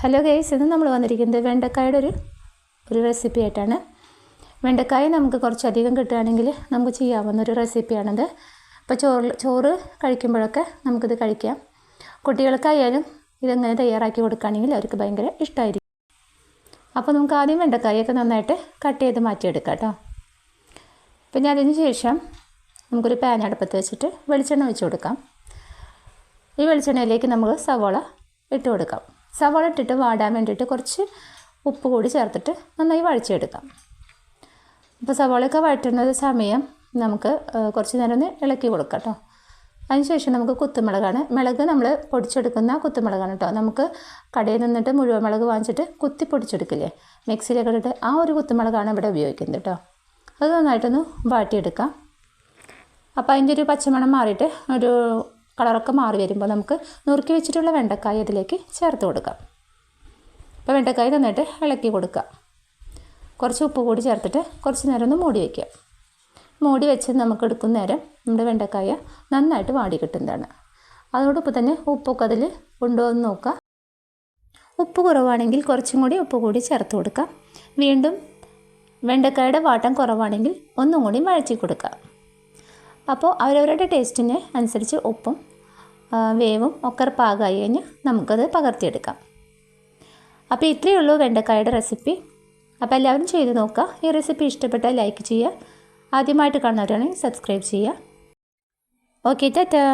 Hello guys ഇന്ന് നമ്മൾ വന്നിരിക്കുന്നത് വെണ്ടക്കായുടെ ഒരു ഒരു റെസിപ്പി ആയിട്ടാണ്. വെണ്ടക്കായ നമുക്ക് കുറച്ചധികം കിട്ടുകയാണെങ്കിൽ നമുക്ക് ചെയ്യാവുന്ന ഒരു റെസിപ്പിയാണിത് അപ്പോൾ ചോറ് ചോറ് കഴിക്കുമ്പോഴൊക്കെ നമുക്കിത് കഴിക്കാം. കുട്ടികൾക്കായാലും ഇതെങ്ങനെ തയ്യാറാക്കി കൊടുക്കുകയാണെങ്കിൽ അവർക്ക് ഭയങ്കര ഇഷ്ടമായിരിക്കും അപ്പോൾ നമുക്ക് ആദ്യം വെണ്ടക്കായൊക്കെ നന്നായിട്ട് കട്ട് ചെയ്ത് മാറ്റിയെടുക്കാം കേട്ടോ. പിന്നെ അതിന് ശേഷം നമുക്കൊരു പാൻ അടുപ്പത്ത് വെച്ചിട്ട് വെളിച്ചെണ്ണ വെച്ച് കൊടുക്കാം. ഈ വെളിച്ചെണ്ണയിലേക്ക് നമുക്ക് സവോള ഇട്ട് കൊടുക്കാം. സവോള ഇട്ടിട്ട് വാടാൻ വേണ്ടിയിട്ട് കുറച്ച് ഉപ്പ് കൂടി ചേർത്തിട്ട് നന്നായി വഴിച്ചെടുക്കാം അപ്പോൾ സവാളയൊക്കെ വഴറ്റുന്ന സമയം നമുക്ക് കുറച്ച് നേരം ഒന്ന് ഇളക്കി കൊടുക്കാം കേട്ടോ അതിനുശേഷം നമുക്ക് കുത്തുമുളകാണ്. മുളക് നമ്മൾ പൊടിച്ചെടുക്കുന്ന കുത്തുമുളകാണ് കേട്ടോ നമുക്ക് കടയിൽ നിന്നിട്ട് മുഴുവൻ മുളക് വാങ്ങിച്ചിട്ട് കുത്തി പൊടിച്ചെടുക്കില്ലേ? മിക്സിയിലൊക്കെ ഇട്ടിട്ട് ആ ഒരു കുത്തുമുളകാണ് ഇവിടെ ഉപയോഗിക്കുന്നത് കേട്ടോ അത് നന്നായിട്ടൊന്ന് വാട്ടിയെടുക്കാം. അപ്പോൾ അതിന്റെ ഒരു പച്ചമണം മാറിയിട്ട് ഒരു കളറൊക്കെ മാറി വരുമ്പോൾ നമുക്ക് നുറുക്കി വെച്ചിട്ടുള്ള വെണ്ടക്കായ അതിലേക്ക് ചേർത്ത് കൊടുക്കാം. അപ്പോൾ വെണ്ടക്കായ നന്നായിട്ട് ഇളക്കി കൊടുക്കുക. കുറച്ച് ഉപ്പ് കൂടി ചേർത്തിട്ട് കുറച്ച് നേരം ഒന്ന് മൂടി വയ്ക്കുക. മൂടി വെച്ച് നമുക്ക് എടുക്കുന്ന നേരം നമ്മുടെ വെണ്ടക്കായ നന്നായിട്ട് വാടി കിട്ടുന്നതാണ്. അതോടൊപ്പം തന്നെ ഉപ്പൊക്കെ അതിൽ ഉണ്ടോ എന്ന് നോക്കുക. ഉപ്പ് കുറവാണെങ്കിൽ കുറച്ചും കൂടി ഉപ്പ് കൂടി ചേർത്ത് കൊടുക്കാം വീണ്ടും വെണ്ടക്കായുടെ വാട്ടം കുറവാണെങ്കിൽ ഒന്നും കൂടി വഴച്ചി കൊടുക്കുക. അപ്പോൾ അവരവരുടെ ടേസ്റ്റിന് അനുസരിച്ച് ഉപ്പും വേവും ഒക്കെ പാകമായി കഴിഞ്ഞാൽ നമുക്കത് പകർത്തിയെടുക്കാം. അപ്പോൾ ഇത്രയേ ഉള്ളൂ വെണ്ടക്കായുടെ റെസിപ്പി. അപ്പോൾ എല്ലാവരും ചെയ്ത് നോക്കുക. ഈ റെസിപ്പി ഇഷ്ടപ്പെട്ടാൽ ലൈക്ക് ചെയ്യുക. ആദ്യമായിട്ട് കാണുന്നവരാണെങ്കിൽ സബ്സ്ക്രൈബ് ചെയ്യുക. Okay tata.